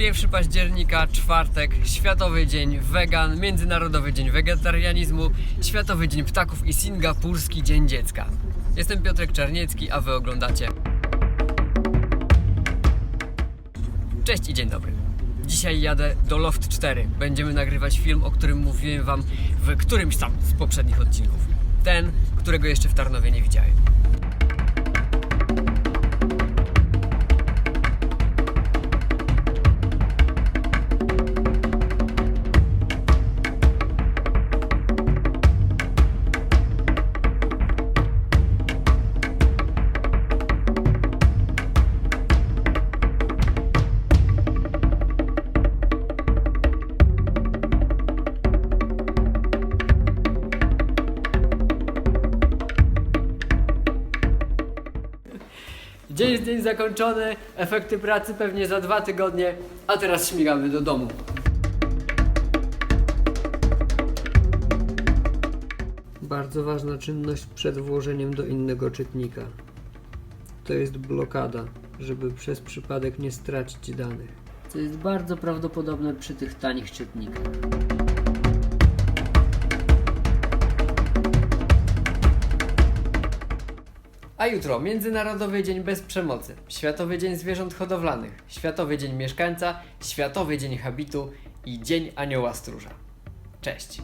1 października, czwartek, Światowy Dzień Wegan, Międzynarodowy Dzień Wegetarianizmu, Światowy Dzień Ptaków i Singapurski Dzień Dziecka. Jestem Piotrek Czarniecki, a Wy oglądacie. Cześć i dzień dobry. Dzisiaj jadę do Loft 4. Będziemy nagrywać film, o którym mówiłem Wam w którymś tam z poprzednich odcinków. Ten, którego jeszcze w Tarnowie nie widziałem. Dzień jest dzień zakończony, efekty pracy pewnie za dwa tygodnie, a teraz śmigamy do domu. Bardzo ważna czynność przed włożeniem do innego czytnika. To jest blokada, żeby przez przypadek nie stracić danych. Co jest bardzo prawdopodobne przy tych tanich czytnikach. A jutro Międzynarodowy Dzień Bez Przemocy, Światowy Dzień Zwierząt Hodowlanych, Światowy Dzień Mieszkańca, Światowy Dzień Habitu i Dzień Anioła Stróża. Cześć!